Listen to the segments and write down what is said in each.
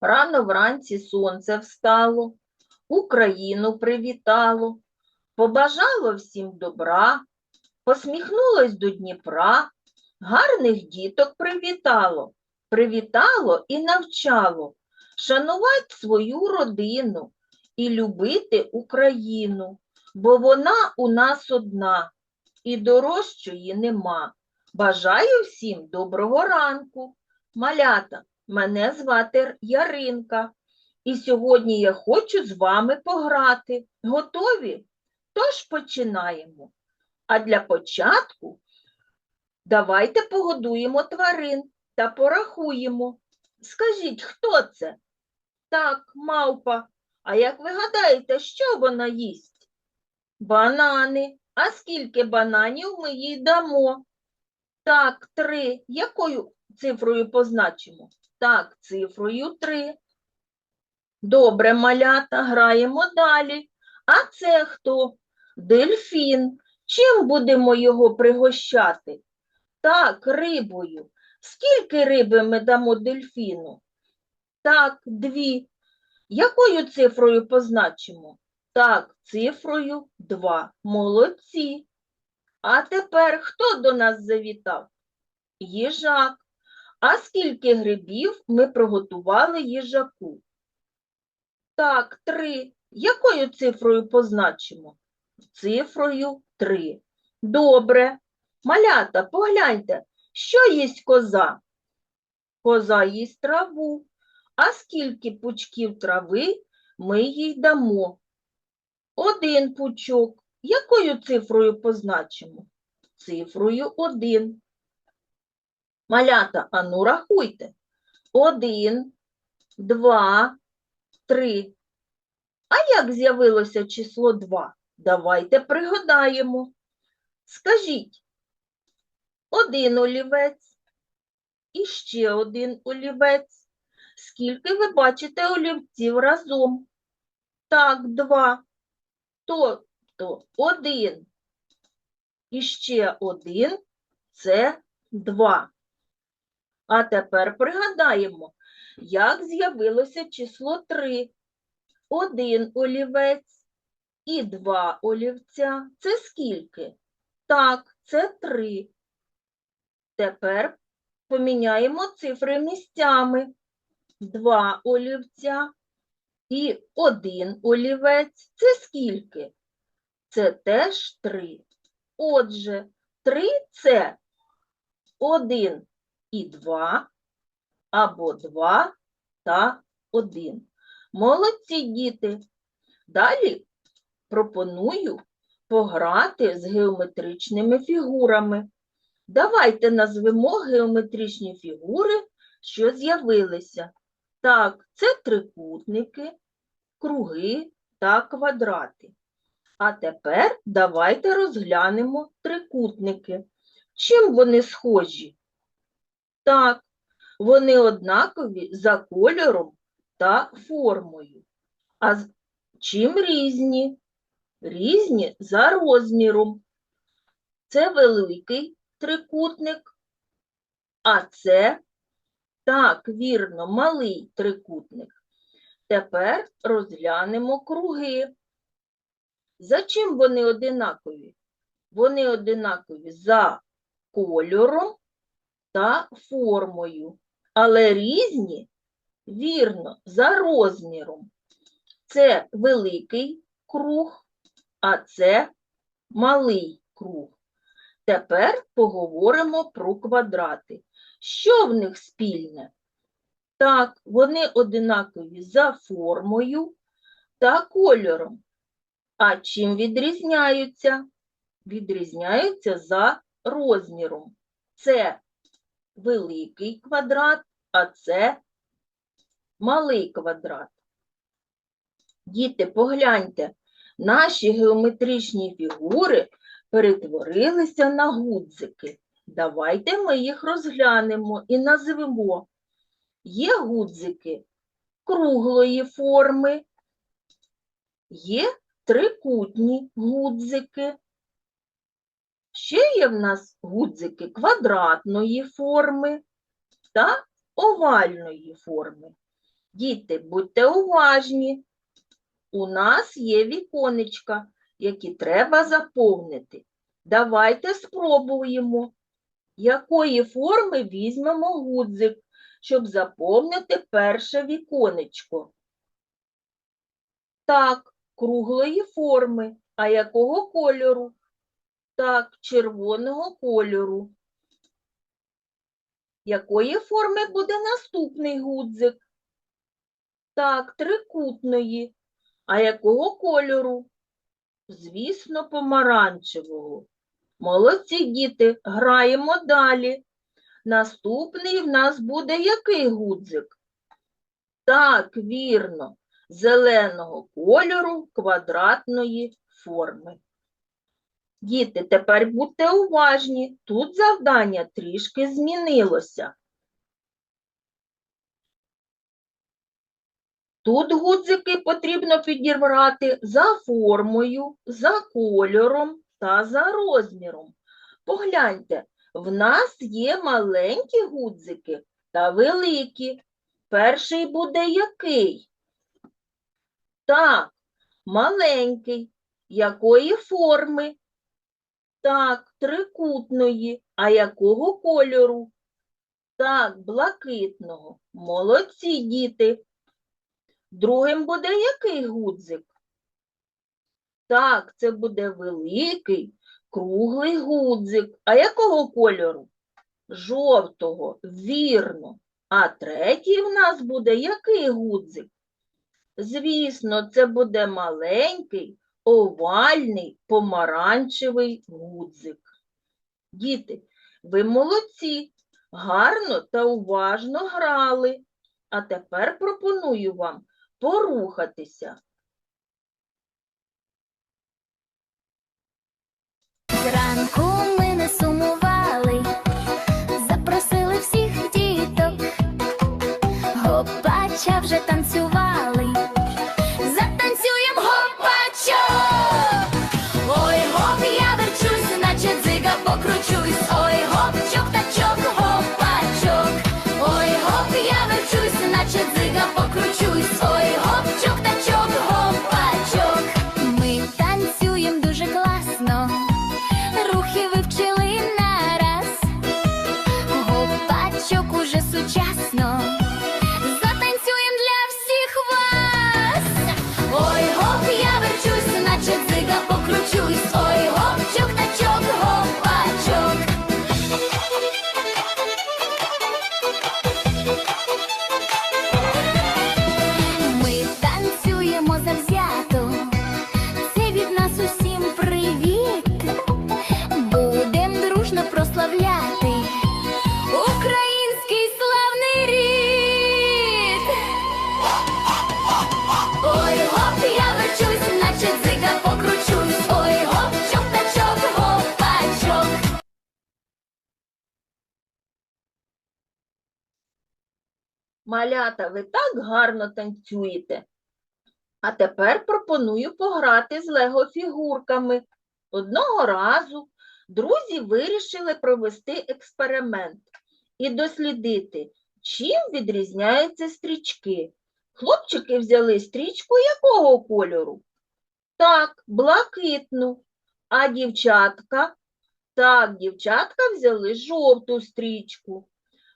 Рано вранці сонце встало, Україну привітало, побажало всім добра, посміхнулось до Дніпра, гарних діток привітало, привітало і навчало шанувати свою родину і любити Україну, бо вона у нас одна і дорожчої нема. Бажаю всім доброго ранку. Малята, мене звати Яринка, і сьогодні я хочу з вами пограти. Готові? Тож починаємо. А для початку давайте погодуємо тварин та порахуємо. Скажіть, хто це? Так, мавпа. А як ви гадаєте, що вона їсть? Банани. А скільки бананів ми їй дамо? Так, три. Якою цифрою позначимо? Так, цифрою три. Добре, малята, граємо далі. А це хто? Дельфін. Чим будемо його пригощати? Так, рибою. Скільки риби ми дамо дельфіну? Так, дві. Якою цифрою позначимо? Так, цифрою 2. Молодці. А тепер хто до нас завітав? Їжак. А скільки грибів ми приготували їжаку? Так, три. Якою цифрою позначимо? Цифрою 3. Добре. Малята, погляньте, що їсть коза? Коза їсть траву. А скільки пучків трави ми їй дамо? Один пучок. Якою цифрою позначимо? Цифрою 1. Малята, ану рахуйте. Один, два, три. А як з'явилося число 2? Давайте пригадаємо. Скажіть, один олівець і ще один олівець. Скільки ви бачите олівців разом? Так, два. Тобто один і ще один це два. А тепер пригадаємо, як з'явилося число 3. Один олівець і два олівця. Це скільки? Так, це 3. Тепер поміняємо цифри місцями. Два олівця і один олівець. Це скільки? Це теж 3. Отже, 3 це 1 і 2, або 2 та 1. Молодці діти. Далі пропоную пограти з геометричними фігурами. Давайте назвемо геометричні фігури, що з'явилися. Так, це трикутники, круги та квадрати. А тепер давайте розглянемо трикутники. Чим вони схожі? Так, вони однакові за кольором та формою. А чим різні? Різні за розміром. Це великий трикутник, а це, так, вірно, малий трикутник. Тепер розглянемо круги. За чим вони одинакові? Вони одинакові за кольором та формою, але різні, вірно, за розміром. Це великий круг, а це малий круг. Тепер поговоримо про квадрати. Що в них спільне? Так, вони одинакові за формою та кольором. А чим відрізняються? Відрізняються за розміром. Це великий квадрат, а це малий квадрат. Діти, погляньте, наші геометричні фігури перетворилися на гудзики. Давайте ми їх розглянемо і назвемо. Є гудзики круглої форми, є трикутні гудзики. Ще є в нас гудзики квадратної форми та овальної форми. Діти, будьте уважні. У нас є віконечка, які треба заповнити. Давайте спробуємо, якої форми візьмемо гудзик, щоб заповнити перше віконечко. Так, круглої форми. А якого кольору? Так, червоного кольору. Якої форми буде наступний гудзик? Так, трикутної. А якого кольору? Звісно, помаранчевого. Молодці діти, граємо далі. Наступний в нас буде який гудзик? Так, вірно, зеленого кольору квадратної форми. Діти, тепер будьте уважні, тут завдання трішки змінилося. Тут гудзики потрібно підібрати за формою, за кольором та за розміром. Погляньте, в нас є маленькі гудзики та великі. Перший буде який? Так, маленький. Якої форми? Так, трикутної. А якого кольору? Так, блакитного. Молодці, діти. Другим буде який гудзик? Так, це буде великий, круглий гудзик. А якого кольору? Жовтого, вірно. А третій в нас буде який гудзик? Звісно, це буде маленький, овальний, помаранчевий гудзик. Діти, ви молодці, гарно та уважно грали. А тепер пропоную вам порухатися. Зранку ми не сумували, Малята, ви так гарно танцюєте. А тепер пропоную пограти з лего-фігурками. Одного разу друзі вирішили провести експеримент і дослідити, чим відрізняються стрічки. Хлопчики взяли стрічку якого кольору? Так, блакитну. А дівчатка? Так, дівчатка взяли жовту стрічку.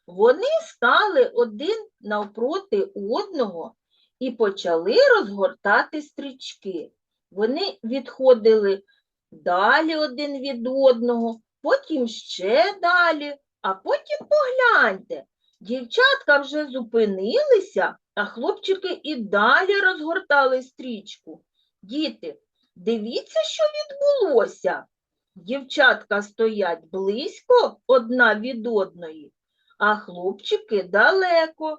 Вони стали один навпроти одного і почали розгортати стрічки. Вони відходили далі один від одного, потім ще далі, а потім погляньте. Дівчатка вже зупинилися, а хлопчики і далі розгортали стрічку. Діти, дивіться, що відбулося. Дівчатка стоять близько одна від одної, а хлопчики далеко.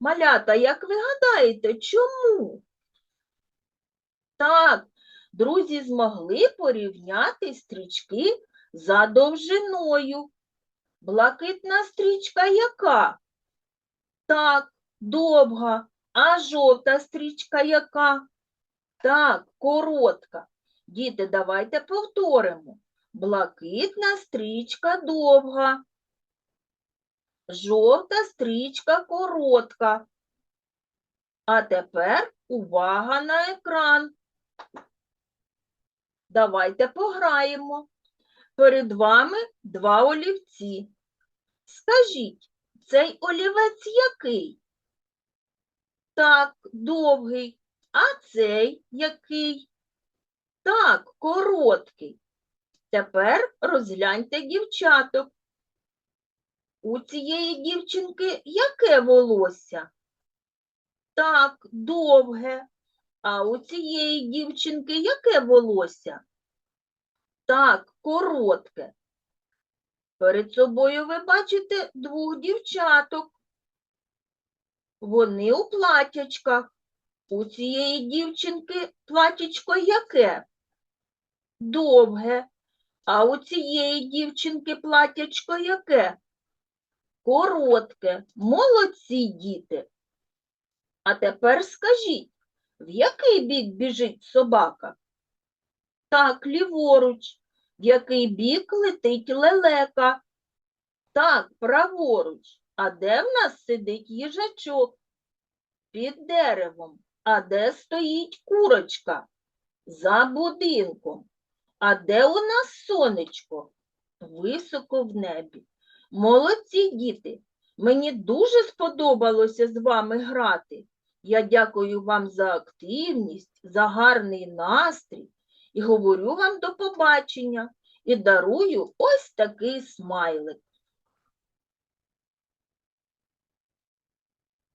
Малята, як ви гадаєте, чому? Так, друзі змогли порівняти стрічки за довжиною. Блакитна стрічка яка? Так, довга. А жовта стрічка яка? Так, коротка. Діти, давайте повторимо. Блакитна стрічка довга. Жовта стрічка коротка. А тепер увага на екран. Давайте пограємо. Перед вами два олівці. Скажіть, цей олівець який? Так, довгий. А цей який? Так, короткий. Тепер розгляньте дівчаток. У цієї дівчинки яке волосся? Так, довге. А у цієї дівчинки яке волосся? Так, коротке. Перед собою ви бачите двох дівчаток. Вони у платячках. У цієї дівчинки платячко яке? Довге. А у цієї дівчинки платячко яке? Коротке. Молодці діти. А тепер скажіть, в який бік біжить собака? Так, ліворуч. В який бік летить лелека? Так, праворуч. А де в нас сидить їжачок? Під деревом. А де стоїть курочка? За будинком. А де у нас сонечко? Високо в небі. Молодці діти! Мені дуже сподобалося з вами грати. Я дякую вам за активність, за гарний настрій і говорю вам до побачення і дарую ось такий смайлик.